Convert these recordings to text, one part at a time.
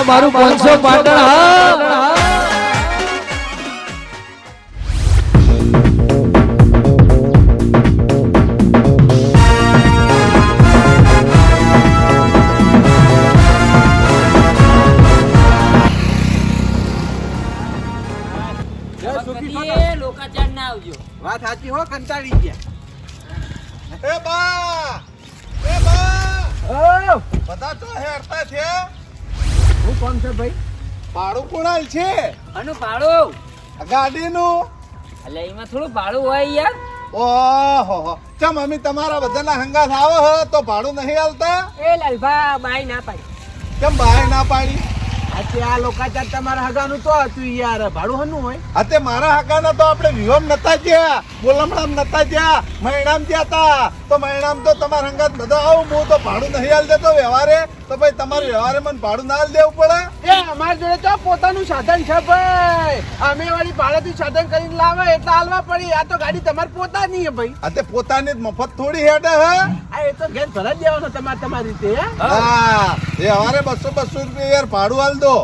આ મારું પાંચસો પાટણ હા. લોકાચાર ના આવજો. વાત સાચી હો કંટાળી ગયા. એ બા! એ બા! બધા તો હેરતા છે. હું કોણ છે ભાઈ? ભાડું કોણાલ છે. આનું ભાડું? ગાડીનું? એટલે એમાં થોડું ભાડું હોય યાર. ઓહો ચમ અમે તમારા બધાના હંગાથ આવો હો તો ભાડું નહીં આવતા એ લાલભા બાય ના પાડી. કેમ બહાર ના પાડી? આજે આ લોકાચાર તમારા હગાનું તો હતું યાર. ભાડું હનું હોય. અતે મારા હગાના તો આપણે વિહોમ નતા ગયા બોલમણામ નતા ગયા મહિનામ ગયા તા. તો મહિનામ તો તમારા હંગાત બધા આવું હું તો ભાડું નહીં હાલ દેતો વ્યવહારે. તો ભાઈ તમારે વ્યવહારે મને ભાડું ના હાલ દેવું પડે. એ અમાર જોડે તો પોતાનું સાધન છે ભાઈ. અમે વાળી ભાડેથી સાધન કરીને લાવે એટલે હાલવા પડી. આ તો ગાડી તમારી પોતાની છે ભાઈ. આ તે પોતાની જ મફત થોડી હેડે હે. આ એ તો ઘેર ભરા દેવાનો તમારે તમારી રીતે હા? હા અમારે બસો બસો રૂપિયા યાર ભાડું હાલ દો.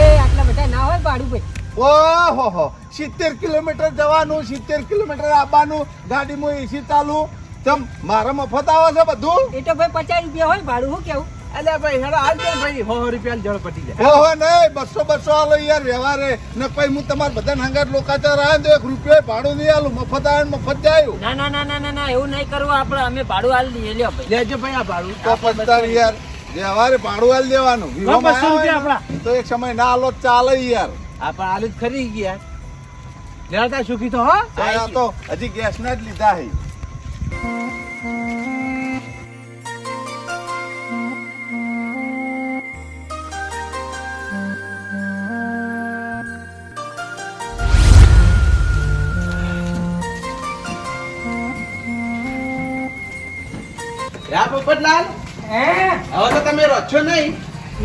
એ આટલા બધા ના હોય ભાડું ભાઈ. ઓહો હો સિત્તેર કિલોમીટર જવાનું સિત્તેર કિલોમીટર આવવાનું ગાડીમાં એસી ચાલુ. તમ મારા મફત આવે છે બધું? એ તો ભાઈ પચાસ રૂપિયા હોય ભાડું શું કેવું? અલ્યા ભાઈ હેડો હાલ દે ભાઈ સો રૂપિયા જળ પટી જાય. ઓહો નહીં બસો બસો આલો યાર વ્યવહારે ને પછી હું તમારા બધા હંગાત લોકાચાર આવે તો એક રૂપિયો ભાડું નહીં આલું મફત આવે મફત જાય ના ના ના ના ના ના એવું નહીં કરવું આપણે અમે ભાડું હાલ લઈએ લ્યો ભાઈ. લેજો ભાઈ આ ભાડું. તો પસ્તાર યાર વ્યવહારે ભાડું આલ દેવાનું. બસો રૂપિયા તો એક સમય ના આલો તો ચાલે યાર. આપણે પણ આલુ જ ખરી ગયા. લેતા સુખી તો હો. તો હજી ગેસ ના જ લીધા હે. યા પોપટલાલ હે? હવે તો તમે રહો નહીં.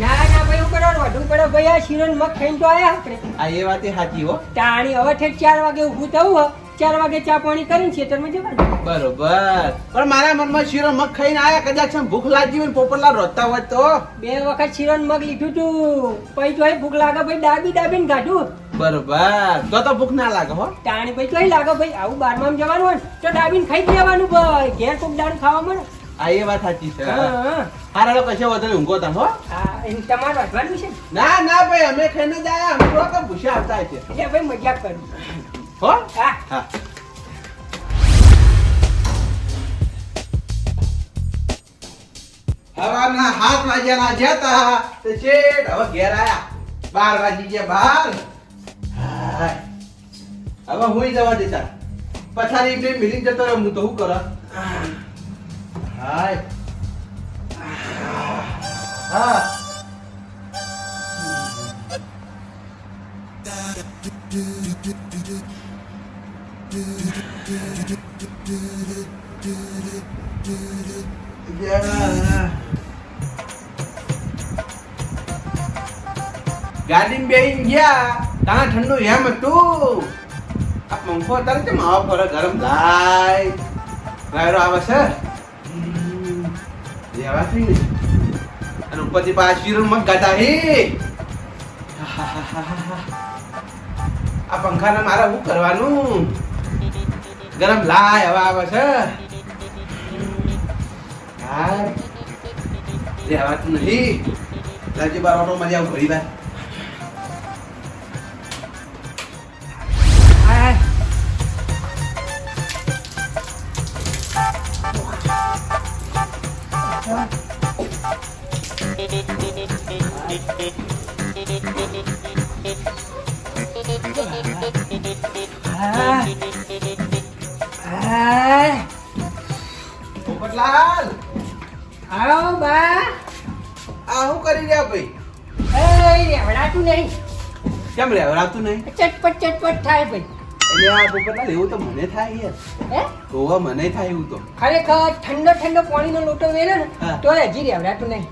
ના ના ભાઈ કરવાનું વધુ પડે ભાઈ આ શિરોન મગ ખાઈને તો આયા આપણે. આ એ વાત સાચી હો. તાણી હવે ઠેક ચાર વાગે ઊભું થવું ચાર વાગે ચા પાણી કરીને ખેતરમાં જવાનું બરોબર. પણ મારા મનમાં શીરો મગ ખાઈને આયા કદાચ ભૂખ લાગી હોય ને રોતા હોય તો. બે વખત શીરો મગ લીધું તું. પછી તો ભૂખ લાગે ભાઈ ડાબી ડાબી ને કાઢું બરોબર. તો તો ભૂખ ના લાગે હો. ટાણી પછી તોય લાગે ભાઈ આવું બારમામ જવાનું હોય ને તો ડાબીને ખાઈ જ લેવાનું ભાઈ. ઘેર કોક દાણ ખાવા મળે. આ એ વાત સાચી છે. હા, હા. હારા લોકો કશે વધારે ઊંઘો તા હો. તમારે વાંચવાનું છે ના? ના ભાઈ અમે ખાઈને જ આયા. અમે થોડા કઈ આવતા છે. ભાઈ મજાક કરું. હો? હા. હા. હવાના હાથ વાગ્યાના જતા તે શેઠ હવે ઘેર આયા. બાર વાગી ગયા બાર. હવે હુંય જવા દેતા. પછાડી એમને મિલિંગ જતો રહ્યો હું તો શું કર? હાય. હા. ગાડી બેહીને ગયા. તા ઠંડુ એમ હતું. આ પંખો અત્યારે કેમ આવા ફરે? ગરમ થાય. વાયરો આવે છે? લેવાથી ને. અને ઉપરથી પાછી શીરો ગાતા હે. આ પંખાને મારે શું કરવાનું? ગરમ લાય હવા આવે છે. હા. રહેવાતું નથી રાજ્ય બાર ઓટો મજા આવું ઘડી વાર. હા હા આવો બા. આ હું કરી રહ્યા ભાઈ? એ રેવડાતું નહીં. કેમ લેવડાતું નહીં? ચટપટ ચટપટ થાય ભાઈ. એટલે આ પોપટલાલ એવું તો મને થાય યાર. હે? ગોવા મને થાય એવું તો. ખરેખર ઠંડો ઠંડો પાણીનો લોટો વેરે ને. તો હજી રેવડાતું નહીં.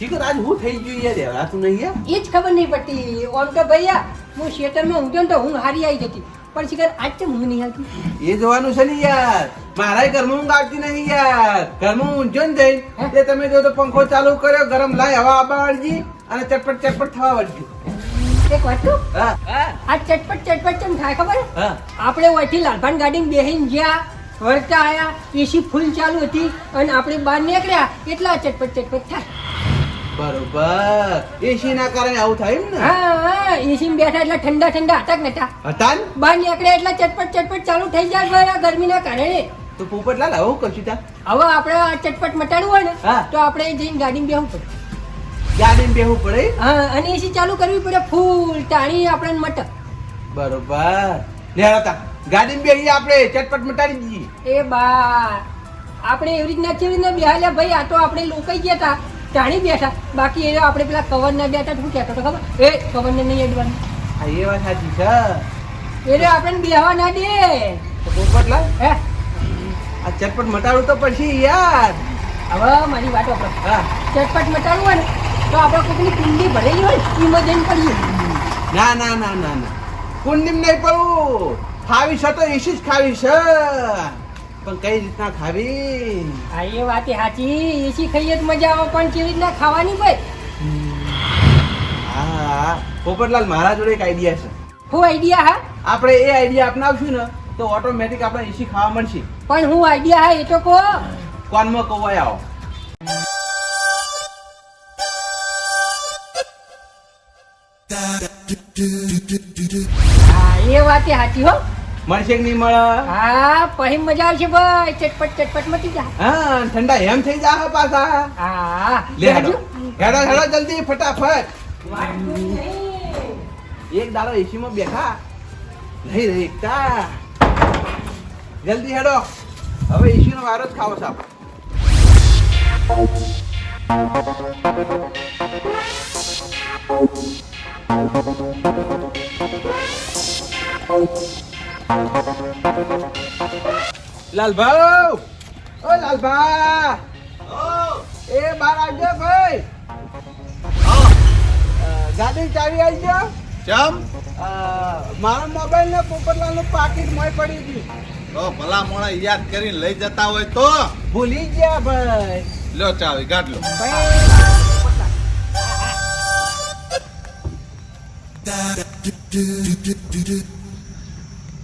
શીખર આજ હું થઈ ગયું યાર રહેવરાતું નહીં યાર. એ જ ખબર નહીં પડતી. આમ તો ભૈયા હું ખેતરમાં ઊંઘ્યો ને તો હું હારી આવી જતી. પણ શિકાર આજ કેમ ઊંઘ નહીં આવતી? એ જોવાનું છે ને યાર. મારા ઘરમાં ઊંઘ આવતી નહીં યાર. ઘરમાં ઊંચો ને જઈ હે? તમે જો તો પંખો ચાલુ કર્યો ગરમ લાય હવા આબા વળજી અને ચટપટ ચટપટ થવા વળજી. એક વાત કહું? આ ચટપટ ચટપટ કેમ થાય ખબર? આપણે ઓયથી લાલભાન ગાડી બેહીને જ્યાં વળતા આયા એસી ફૂલ ચાલુ હતી અને આપણે બહાર નીકળ્યા એટલા ચટપટ ચટપટ થાય. બરોબર. એસી ના કારણે આવું થાય એમ ને? હા હા એસી બેઠા એટલે ઠંડા ઠંડા હતા કે નતા? હતા ને બહાર નીકળ્યા એટલે ચટપટ ચટપટ ચાલુ થઈ જાય ભાઈ આ ગરમીના કારણે. તો પોપટલાલ આવું કરશું તા. હવે આપણે આ ચટપટ મટાડવું હોય ને તો આપણે જઈને ગાડી બેહવું પડે. ગાડી બેહવું પડે? હા અને એસી ચાલુ કરવી પડે ફૂલ ટાણી આપણે મટક. બરોબર. લે હતા ગાડીમાં બેહીએ આપણે ચટપટ મટાડી દઈએ. એ બા આપણે એવી રીતના કેવી રીતના બેહાલ્યા? ભાઈ આ તો આપણે લોકાઈ ગયા હતા ટાણી બેઠા. બાકી એ આપણે પેલા કવર ના બેઠા શું કહેતો હતો ખબર? એ કવર ને નહીં અડવાનું હા એ વાત સાચી છે. એટલે આપણે બેહવા ના દે. તો પોપટલાલ હે? આ ચટપટ મટાડવું તો પછી યાર. હવે મારી વાત આપણે હા. ચટપટ મટાડવું હોય ને તો આપણે કોઈકની કુંડી ભરેલી હોય ને એમાં જઈને પડીએ. ના ના ના ના ના. કુંડીમ નહીં પડવું. ખાવી છે તો એસી જ ખાવી છે પણ કઈ રીતના ખાવી? હા એ વાત સાચી. એસી ખાઈએ તો મજા આવે પણ કેવી રીતના ખાવાની ભાઈ? હા પોપટલાલ મારા જોડે એક આઈડિયા છે. હું આઈડિયા હા? આપણે એ આઈડિયા અપનાવશું ને તો ઓટોમેટિક આપણે એસી ખાવા મળશે. પણ હું આઈડિયા હા એ તો કહો. કોનમાં કવાય આવો. હા એ વાત સાચી હો. મળશે કે નહીં મળે? હા પછી મજા આવશે ભાઈ. ચટપટ ચટપટ મટી જા. હા ઠંડા એમ થઈ જા પાછા. હા. લે હેડો. હેડો. હેડો જલ્દી ફટાફટ. એક દાડો એસી માં બેઠા. નહીં રે એકતા. જલ્દી હેડો. હવે એસી નો વારો જ ખાવો છે આપણે. લાલભાઉ ઓ લાલભા એ બાર આવજો ભાઈ! ગાડી ચાવી આવજો ચમ? મારા મોબાઈલ ને પોપટલાલનું પાકીટ મોય પડી ગયું. તો ભલા મોણા યાદ કરીને લઈ જતા હોય તો? ભૂલી ગયા ભાઈ. લો ચાવી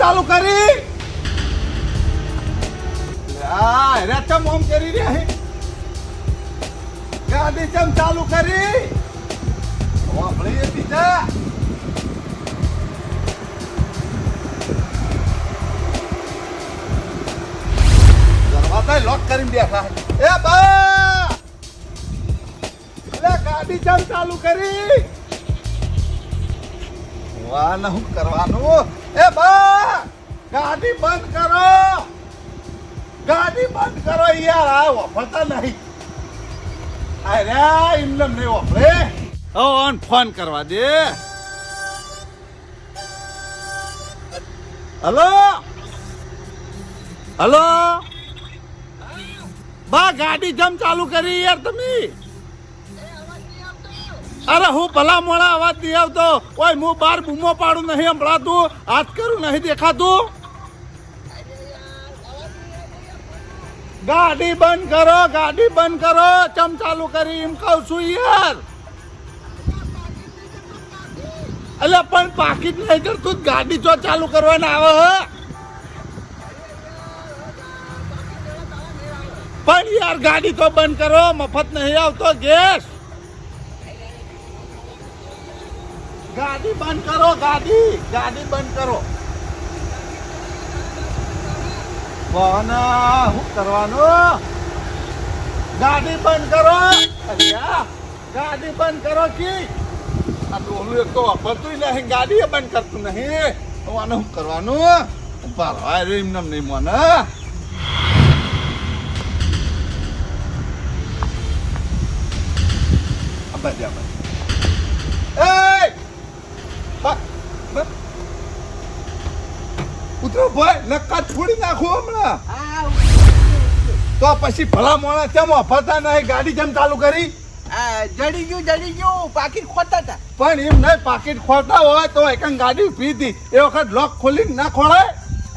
ચાલુ કરી. આ રે ચમ ઓમ કરી રહ્યા ગાડી ચમ ચાલુ કરી. વાપરી બીજા. દરવાજા લોક કરીને બેઠા. એ બા! ગાડી ચમ ચાલુ કરી. વાહ હું કરવાનું? એ બા, ગાડી બંધ કરો. ગાડી બંધ કરો યાર, આ વાપરતા નહીં. અરે એમને નહીં વાપરે. ઓન ફોન કરવા દે. હલો? હલો? બા, ગાડી જમ ચાલુ કરી યાર તમે. અરે હું ભલા મોડા અવાજ નહીં આવતો. ઓય, હું બાર બૂમો પાડું નહીં સંભળાતું હાથ કરું નહીં દેખાતું. ગાડી બંધ કરો, ગાડી બંધ કરો. ચમ ચાલુ કરી એમ કહું છું યાર. એટલે પણ પાકીટ નહીં કરતું ગાડી જો ચાલુ કરવાના આવે હ. પણ યાર, ગાડી તો બંધ કરો. મફત નહીં આવતો ગેસ. ગાડી બંધ કરો ગાડી. ગાડી બંધ કરો. વાહના શું કરવાનું? ગાડી બંધ કરો. ગાડી બંધ કરો કી? આ ડોલું એક તો વાપરતું નહીં ગાડી બંધ કરતું નહીં. આને શું કરવાનું? રહ્યો એમને નહીં મને. આ બાજુ, આ બાજુ. એય! બા- બા- ઉતરો ભાઈ નક્કા છોડી નાખો હમણાં. તો પછી ભલા મોણા કેમ વાપરતા નહીં? ગાડી જેમ ચાલુ કરી? જડી ગયું જડી ગયું પાકીટ ખોલતા હતા. પણ એમ નહીં પાકીટ ખોલતા હોય તો એક ગાડી ઊભી હતી. એ વખત લોક ખોલીને ના ખોળાય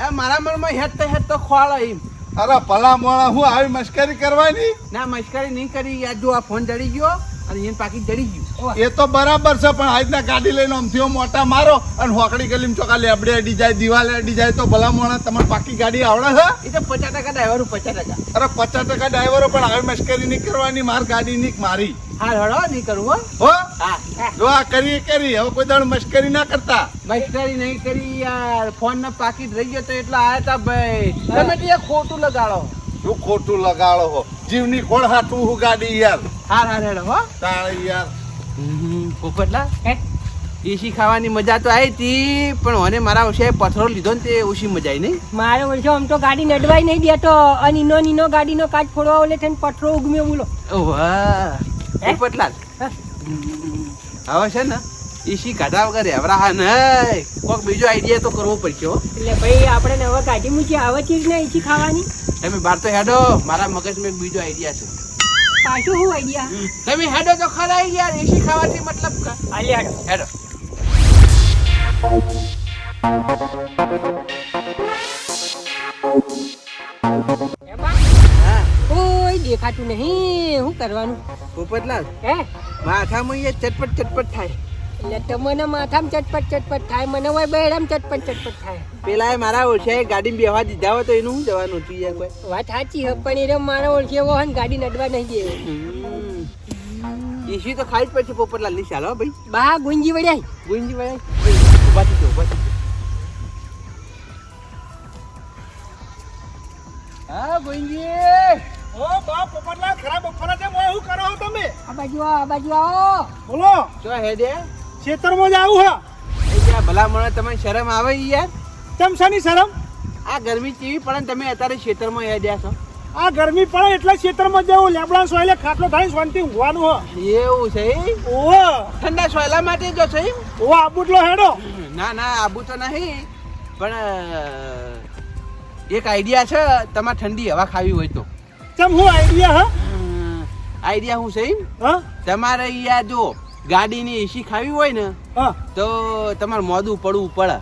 એ મારા મનમાં હેડ તો હેડ તો ખોળો એમ. અરે ભલા મોણા હું આવી મશ્કરી કરવાની? ના મશ્કરી નહીં કરી. યાર જો આ ફોન જડી ગયો અને એમ પાકીટ જડી ગયું. એ તો બરાબર છે પણ આજના ગાડી લઈને આમથી આમ મોટા મારો. અને હોકડી ગલીમ ચોકા લેબડે અડી જાય દિવાલે અડી જાય તો ભલા મોણા તમારે પાકી ગાડી આવડે છે? એ તો પચાસ ટકા ડ્રાઈવરો પચાસ ટકા. અરે પચાસ ટકા ડ્રાઈવરો પણ આવી મશ્કરી નહીં કરવાની માર ગાડી નહીં મારી. હા હળો નહીં કરવું હો. હો? હા જો આ કરી કરી. હવે કોઈ દાડ મશ્કરી ના કરતા. મશ્કરી નહીં કરી યાર. ફોન ના પાકીટ રહી ગયો તો એટલા આયા તા ભાઈ. તમે ત્યાં ખોટું લગાડો. શું ખોટું લગાડો હો? જીવની ખોળ હાટું હું ગાડી યાર? હાર હા હેડો હો. યાર. પોપટલા હે? એસી ખાવાની મજા તો આવી હતી પણ મને મારા વિશે પથરો લીધો ને તે ઓછી મજા આવી નહીં મારો ઓછો આમ તો ગાડી નડવાય નહીં દેતો અને ઈનો નીનો ગાડીનો કાચ ફોડવા ઓલે થઈને પથરો ઉગમ્યો બોલો વાહ. હે? પોપટલાલ હવે છે ને એસી કાઢા વગર રહેવરા હા નહીં કોક બીજો આઈડિયા તો કરવો પડશે એટલે ભાઈ આપણે નવા હવે ગાડી મૂકી આવે ચીજ ને એસી ખાવાની? તમે બહાર તો હેડો મારા મગજમાં એક બીજો આઈડિયા છે. પાછું હું આઈડિયા તમે હેડો તો ખરા યાર એસી ખાવાથી મતલબ કા હાલે હાલો હેડો. કોઈ દેખાતું નહીં શું કરવાનું? પોપટલાલ હે? માથામાં એ ચટપટ ચટપટ થાય. એટલે મને માથામાં ચટપટ ચટપટ થાય મને હોય બહેરામ ચટપટ ચટપટ થાય. પેલા એ મારા ઓળખે ગાડી બેહવા દીધા હોય તો એનું શું જવાનું હતું યાર વાત સાચી હે પણ એ મારા ઓળખે એવો હોય ને ગાડી નડવા નહીં દે. એસી તો ખાઈ જ પડશે પોપટલાલની ચાલો ભાઈ. બા ગુંજી વળ્યા. ગુંજી ભાઈ ઊભા થઈ ઊભા થઈ હા ગુંજી. ઓ બા પોપટલાલ ખરાબ બપોરા છે શું કરો તમે? આ બાજુ આવો આ બાજુ આવો. બોલો. જો હેડે. ખેતરમાં જ આવું હા. ભલા મને તમને શરમ આવે યાર? તમ ચમસાની શરમ? આ ગરમી કેવી પડે ને તમે અત્યારે ખેતરમાં યાદ છો? આ ગરમી પડે એટલે ખેતરમાં જવું લેબડા સોયલે ખાટલો થાય શાંતિ ઊંઘવાનું હો. એવું છે? ઓહો. ઠંડા સોયલા માટે જો છે ઓ આબુટલો હેડો. ના ના આબુ તો નહીં. પણ એક આઈડિયા છે તમારે ઠંડી હવા ખાવી હોય તો. તમ હું આઈડિયા હા? આઈડિયા હું છે? તમારે યાર જો ગાડીની એસી ખાવી હોય ને તો તમારે મોદું પડવું પડે.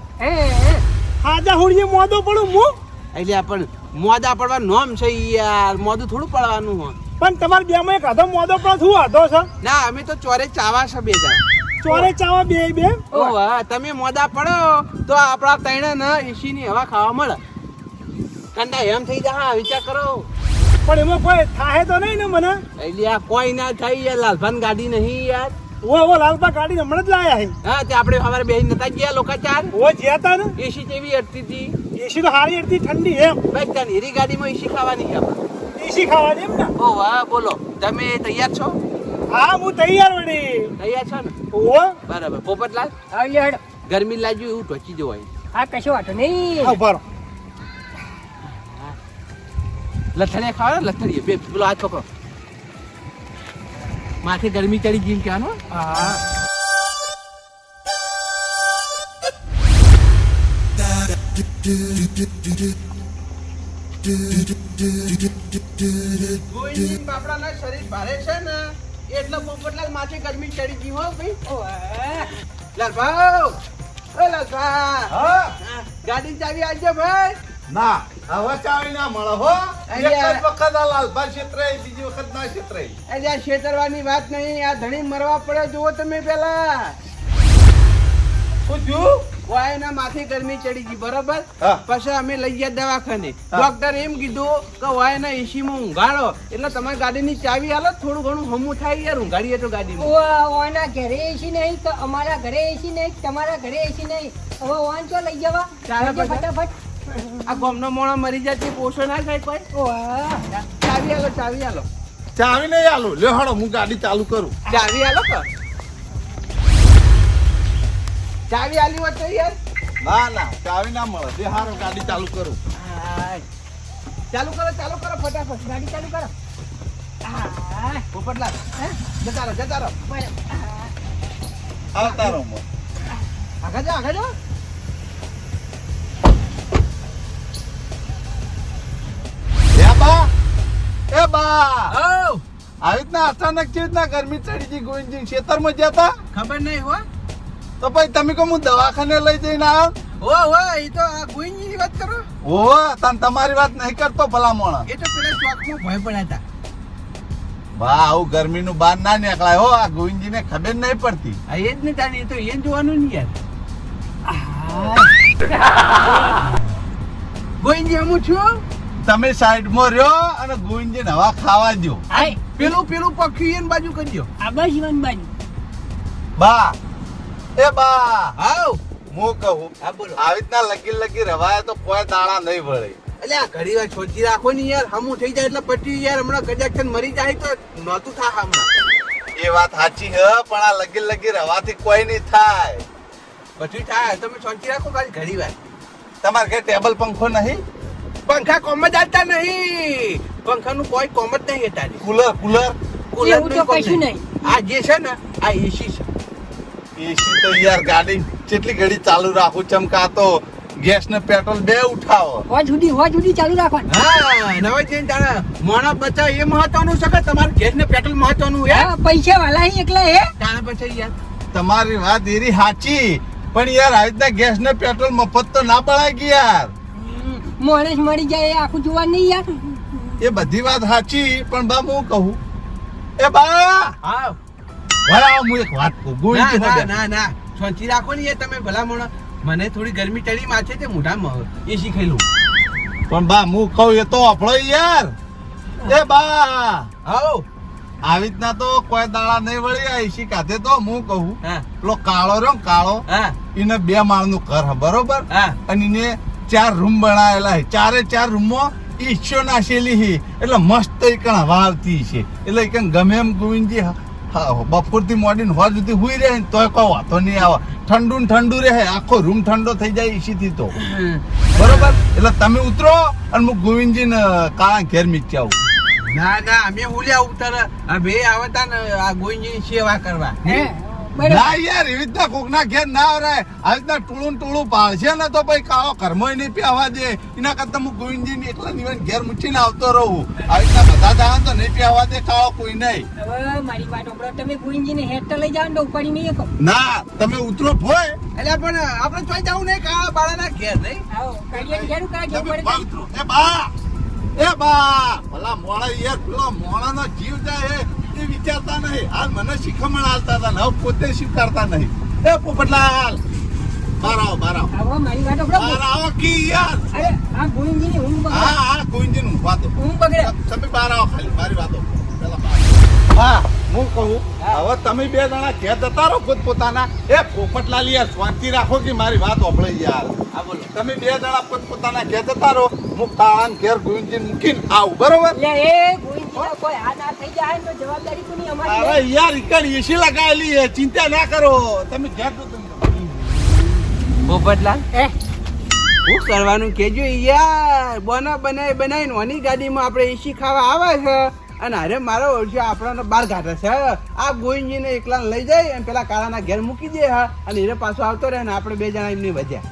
હાજા હુડીએ મોદો પડું હું? એટલે પણ મોદા પડવા નોમ છે યાર મોદું થોડું પડવાનું હોય. પણ તમારે બેમાં એક આધો મોદો પણ શું આધો છે? ના અમે તો ચોરે ચાવા છે બે જણા. ચોરે ચાવા બે બે? ઓ વાહ, તમે મોદા પડો તો આપણા તૈણે ને એસી ની હવા ખાવા મળે. કંડા એમ થઈ જા વિચાર કરો. પણ એમાં કોઈ થાય તો નહીં ને મને? એટલે આ કોઈ ના થાય યાર લાલભાન ગાડી નહીં યાર. ઓ ઓ લાલબા ગાડી હમણાં જ લાયા હે. હા તે આપણે સવારે બેહી નતા ગયા લોકો ચાર. ઓ જ્યાતા ને? એસી જેવી અડતી હતી. એસી તો હારી એટલી ઠંડી એમ. ભાઈ ત્યાં હીરી ગાડીમાં એસી ખાવાની છે આપણે. એસી ખાવાની એમ ને? ઓ વાહ બોલો. તમે તૈયાર છો? હા હું તૈયાર વડી તૈયાર છો ને? ઓ બરાબર. પોપટલાલ? હાલે હેડો. ગરમી લાગ્યું એવું ટોચી જવાય હા કશો વાંધો નહીં. હા બરો. લથડીયા ખાવા લથડીએ બે પેલો આ છોકરો માથે ગરમી ચડી ગઈ એમ કહેવાનું? હા બાપડાના શરીર ભારે છે ને એટલે પોપટલાલ માથે ગરમી ચડી ગઈ હો ભાઈ. ઓય. લાલભાઉ ઓ લાલભા હા. ગાડી ચાવી આવજો ભાઈ. ના હવે ચાવી ના મળે હો. એક જ વખત આ લાલભા ક્ષેત્રે બીજી વખત ના ક્ષેત્રે એટલે આ છેતરવાની વાત નહીં આ ધણી મરવા પડે જુઓ તમે પેલા. શું થયું? વાયના માથે ગરમી ચડી ગઈ બરોબર? પછી અમે લઈ ગયા દવાખાને. ડોક્ટર એમ કીધું કે વાયના એસી માં ઊંઘાડો. એટલે તમારી ગાડીની ચાવી હાલો થોડું ઘણું હમું થાય યાર ઊંઘાડીએ તો ગાડીમાં. ઓના ઘરે એસી નહીં અમારા ઘરે એસી નહીં તમારા ઘરે એસી નહીં. હવે વાન ચો લઈ જવા. ફટાફટ. આ ગોમનો મોણો મરી જાય છે પોષો ના થાય કોઈ? ઓહ. ચાવી આલો ચાવી આલો. ચાવી નહીં આલું. લ્યો હાડો હું ગાડી ચાલુ કરું. ચાવી આલો ચાવી આલી હોત તો યાર. ના ના ચાવી ના મળે. જે હારો ગાડી ચાલુ કરું. ચાલુ કરો ચાલુ કરો ફટાફટ. ગાડી ચાલુ કરો. હા, પોપટલાલ હે? જતા રહો જતા રહો. હા. આવતા રહો. આગળ જાઓ આગળ જાઓ. બા. એ બા. ઓ આવી રીતના અચાનક કેવી રીતના ગરમી ચડી ગઈ ગોવિંદજી. ખેતરમાં જતા ખબર નહીં હો. તો પછી તમે કહો હું દવાખાને લઈ જઈને આવ્યો ઓ હો એ તો આ વાત કરો. ઓ તન તમારી વાત નહીં કરતો ભલામણ. એ તો પેલા ચોકમાં ભય પડ્યા હતા બા આવું ગરમીનું બહાર ના નીકળાય. હો આ ગોવિંદજીને ખબર નહીં પડતી. આ એ જ ને તારી એ તો એ જોવાનું ને યાર. ગોવિંદજી હું છું? તમે સાઈડમાં રહ્યો અને ગોવિંદજીને હવા ખાવા દો. પેલું પેલું પક્ષી એન બાજુ કરજો. આ બસ જીવન બાજુ. બા. એ બા. હાઉ? હું કહું હા બોલો. આવી રીતના લગી લગી રવાય તો કોઈ દાણા નહીં ભળે એટલે આ ઘડી વાર છોચી રાખો ને યાર. હમું થઈ જાય એટલે પટી યાર હમણાં થઈને મરી જાય તો નહોતું થા હમણાં. એ વાત સાચી હે પણ આ લગી લગી રવાથી કોઈ નહીં થાય. પછી થાય. તમે છોચી રાખો ખાલી ઘડી વાર. તમારે ઘરે ટેબલ પંખો નહીં? પંખા કોમ જ આવતા નહીં. પંખાનું કોઈ કોમ જ નહીં હતા કુલર કુલર. કુલર તો કશું નહીં. આ જે છે ને આ એસી છે. એસી તો યાર ગાડી કેટલી ઘડી ચાલુ રાખું ચમકાતો. ગેસ ને પેટ્રોલ બે ઉઠાવો. હોય જુદી હોય જુદી ચાલુ રાખવાનું. હા નવા જઈને તારા માણા બચા એ મહત્વનું છે કે તમારે ગેસ ને પેટ્રોલ મહત્વનું હે હા, પૈસા વાલા હી એકલા હે. તારા પછી યાર. તમારી વાત એરી સાચી. પણ યાર આવી રીતના ગેસ ને પેટ્રોલ મફત તો ના પડાય કે યાર? માણસ મરી જાય એ આખું જોવા નહીં યાર. એ બધી વાત સાચી પણ બા હું કહું? એ બા! હા હું એક વાત કહું ના ના. ના ના શાંતિ રાખો ને તમે ભલા મોણા. મને થોડી ગરમી ચડી માથે તે મોઢામાં એસી ખાઈ લઉં. પણ બા હું કહું એ તો આપણો યાર. એ બા! આવો આવી રીતના તો કોઈ દાડા નહીં વળી આ એસી કાઢે તો હું કહું. હા. પેલો કાળો રહ્યો કાળો હા. એને બે માળનું ઘર હે, બરોબર? હા. અને એને ચાર રૂમ બનાવેલા છે. ચારે ચાર રૂમો ઈચ્છો નાશેલી છે. એટલે મસ્ત એકણ હવા આવતી છે. એટલે એકણ ગમે એમ ગોવિંદજી બપોરથી મોડીને હોર સુધી હુઈ રહે ને તોય કોઈ વાતો નહીં આવે. ઠંડુ ને ઠંડુ રહે આખો રૂમ ઠંડો થઈ જાય એસીથી તો. બરોબર? એટલે તમે ઉતરો અને હું ગોવિંદજીને કાળા ઘેર મીચી આવું. ના ના અમે ઉલ્યા ઉતર. બે આવતા ને આ ગોઈની સેવા કરવા. હે? ના યાર એવી રીતના કોકના ઘેર ના આવરાય. આવી રીતના ટોળું ને ટોળું પાળશે ને તો પછી કાળો નહીં પીવા દે. એના કરતા હું ગોવિંદજી ને એકલા નિવાન ઘેર મૂકીને આવતો રહું. આવી રીતના બધા તો નહીં પીવા દે કાળો કોઈ નહીં. હવે મારી વાત સાંભળો. તમે ગુંજીને હેઠ તો લઈ જાઓ ને ઉપાડી નહીં ના તમે ઉતરો ભોય. એટલે પણ આપણે ચોઈ જવું નહીં કાળા બાળાના ઘેર નહીં. આવો કાઢીએ ઘેરું પડે એ બા એ બા. ભલા મોણા યાર પેલો મોણાનો જીવ જાય એ વિચારતા નહીં. હાલ મને શીખમણ આલતા હતા હવે પોતે સ્વીકારતા નહીં. એ પોપટલાલ. બાર આવો બાર આવો. આવો મારી વાત બાર આવો કી યાર. અરે આ ગુંજીની ઊંઘ બગડે હા હા ગોવિંદજી નું વાતો. ઊંઘ બગડે તમે બહાર આવો ખાલી મારી વાતો. હા હું કહું હવે તમે બે જણા ઘેર જતા રહો પોત પોતાના એ પોપટલાલ યાર શાંતિ રાખો કે મારી વાત ઓપડે યાર. હા બોલો. તમે બે જણા પોત પોતાના ઘેર જતા રહો. હું કાળાન ઘેર ગોવિંદજી મૂકીને આવું બરોબર? એ કોઈ આ ના થઈ જાય તો જવાબદારી કોની અમારી? અરે યાર ઈકડ એસી લગાવેલી છે. ચિંતા ના કરો. તમે ઘેર તો તમે. પોપટલાલ એ. હું કરવાનું કેજો યાર બોના બનાવી બનાવીને ઓની ગાડીમાં આપણે એસી ખાવા આવે છે. અને અરે મારો ઓળખો આપણાનો બાર ઘાટે છે. આ ગોવિંદજીને એકલા લઈ જાય અને પેલા કાળાના ઘેર મૂકી દે હા. અને એને પાછો આવતો રહે ને આપણે બે જણા એમની વધ્યા.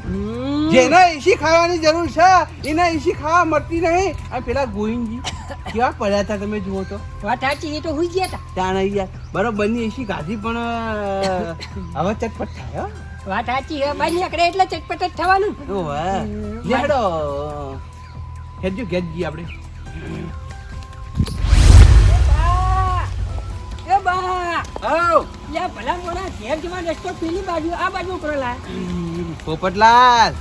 જેને એસી ખાવાની જરૂર છે એને એસી ખાવા મળતી નહીં. અને પેલા ગોવિંદજી કેવા પડ્યા હતા તમે જુઓ તો. વાત સાચી એ તો હોઈ ગયા હતા ત્યાં યાર બરોબરની એસી ખાધી પણ હવે ચટપટ થાય હો. વાત સાચી બાઈ નીકળે એટલે ચટપટ જ થવાનું. લેડો હેડજો ઘેર આપણે. એ બા. આવ લે ભલા મોણા ઘેર જવા રસ્તો પેલી બાજુ આ બાજુ ઉપર લાય પોપટલાલ.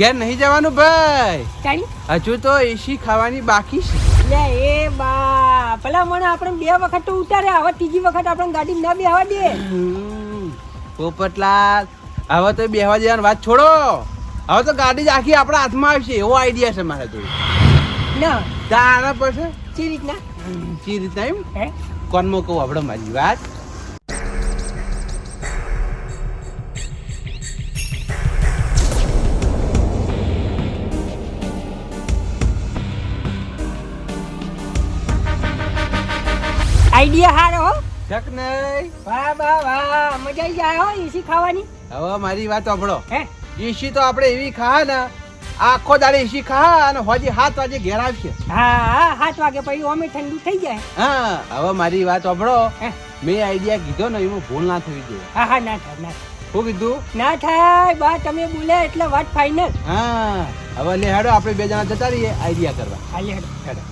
ઘેર નહીં જવાનું ભાઈ. હજુ તો એસી ખાવાની બાકી છે. લે એ બા. પેલા મને આપણે બે વખત તો ઉતારે હવે ત્રીજી વખત આપણે ગાડી ના બેહવા દે. હમ, પોપટલાલ હવે તો બેહવા જવાની વાત છોડો. હવે તો ગાડી જ આખી આપણા હાથમાં આવશે એવો આઈડિયા છે મારા તો ના. તારા પાસે ચી રીતના? ચી રીતના એમ? કોનમાં કહું આપણે મારી વાત. આઈડિયા હારો હો. શક નહીં. વાહ વાહ વાહ. મજા આવી જાય હો એસી ખાવાની. હવે મારી વાત સાંભળો. હે? એસી તો આપણે એવી ખા ને આખો દાડે એસી ખા અને હોજી સાત વાગે ઘેર આવશે. હા હા સાત વાગે પછી અમે ઠંડુ થઈ જાય. હા હવે મારી વાત સાંભળો. હે? મેં આઈડિયા કીધો ને એમાં ભૂલ ના થવી જોઈએ. હા હા ના થાય ના શું કીધું? ના થાય બા તમે બોલ્યા એટલે વાત ફાઇનલ હા હવે લે હેડો આપણે બે જણા જતા રહીએ આઈડિયા કરવા. હાલે હેડો હેડો.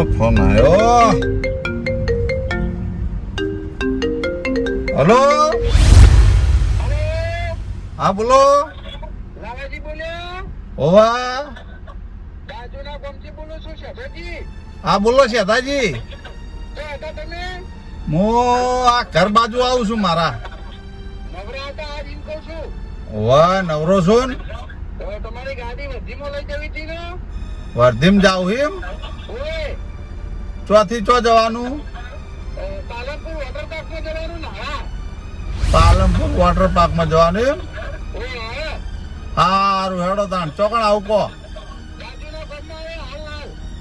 કોનો ફોન આવ્યો હલો? હા બોલો. ઓવા હા બોલો શેઠાજી હું આ ઘર બાજુ આવું છું મારા. ઓવા નવરો છું વર્ધીમ જાવ એમ? ચોથી ચો જવાનું? પાલનપુર વોટર વોટર પાર્કમાં જવાનું એમ? સારું હેડો તાણ. ચોકણ આવું કહો.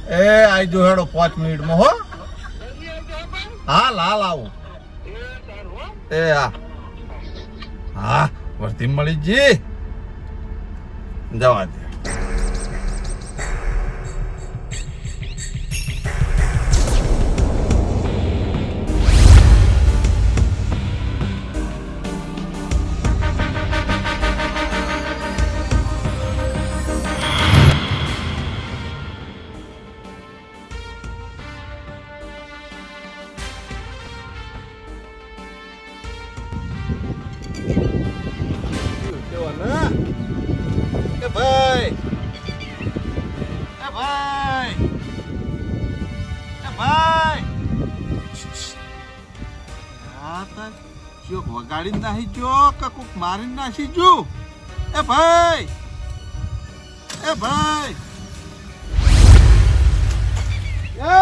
એ આઈ જો હેડો પાંચ મિનિટમાં, હો. હાલ હાલ, આવું. એ, હો. હા, વર્ધી મળી જી જવા વગાડી નાખી જો કે કોક મારી નાખી જો એ ભાઈ એ ભાઈ એ!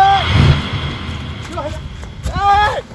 એ!